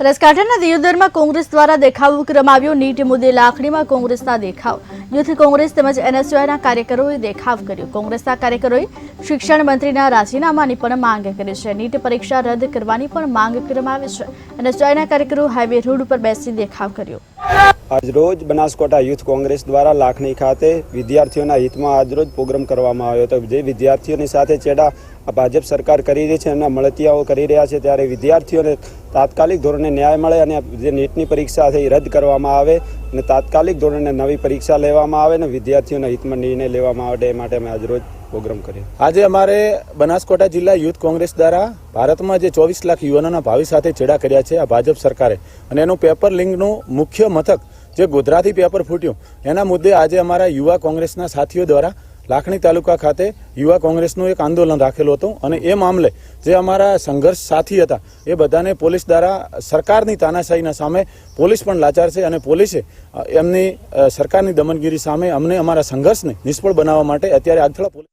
બનાસકાંઠાના દિયોદરમાં કોંગ્રેસ દ્વારા દેખાવ કરવામાં નીટ મુદ્દે લાખણીમાં કોંગ્રેસના દેખાવ. યુથ કોંગ્રેસ તેમજ એનએસયુઆઈના કાર્યકરોએ દેખાવ કર્યો. કોંગ્રેસના કાર્યકરોએ શિક્ષણ મંત્રીના રાજીનામાની પણ માંગ કરી છે. નીટ પરીક્ષા રદ કરવાની પણ માંગ કરવામાં આવી છે. એનએસયુઆઈના કાર્યકરો હાઈવે રોડ ઉપર બેસી દેખાવ કર્યો. આજરોજ બનાસકોટા યુથ કોંગ્રેસ દ્વારા લાખણી ખાતે વિદ્યાર્થીઓના હિતમાં આજરોજ પ્રોગ્રામ કરવામાં આવ્યો હતો. જે વિદ્યાર્થીઓની સાથે ચેડા આ ભાજપ સરકાર કરી રહી છે એમના મળતિયાઓ કરી રહ્યા છે ત્યારે વિદ્યાર્થીઓને તાત્કાલિક ધોરણે ન્યાય મળે અને જે નીટની પરીક્ષા છે એ રદ કરવામાં આવે અને તાત્કાલિક ધોરણે નવી પરીક્ષા લેવામાં આવે અને વિદ્યાર્થીઓના હિતમાં નિર્ણય લેવામાં આવે. એ માટે અમે આજરોજ પ્રોગ્રામ કર્યો આજે અમારે બનાસકાંઠા જિલ્લા યુથ કોંગ્રેસ દ્વારા ભારતમાં જે ચોવીસ લાખ યુવાનોના ભાવિ સાથે છેડા કર્યા છે આ ભાજપ સરકારે અને એનું પેપર લિંકનું મુખ્ય મથક જે ગોધરાથી પેપર ફૂટ્યું એના મુદ્દે આજે અમારા યુવા કોંગ્રેસના સાથીઓ દ્વારા લાખણી તાલુકા ખાતે યુવા કોંગ્રેસનું એક આંદોલન રાખેલું હતું અને એ મામલે જે અમારા સંઘર્ષ સાથી હતા, એ બધાને પોલીસ દ્વારા સરકારની તાનાશાહીના સામે પોલીસ પણ લાચાર છે અને પોલીસે એમની સરકારની દમનગીરી સામે અમને અમારા સંઘર્ષને નિષ્ફળ બનાવવા માટે અત્યારે આગથળા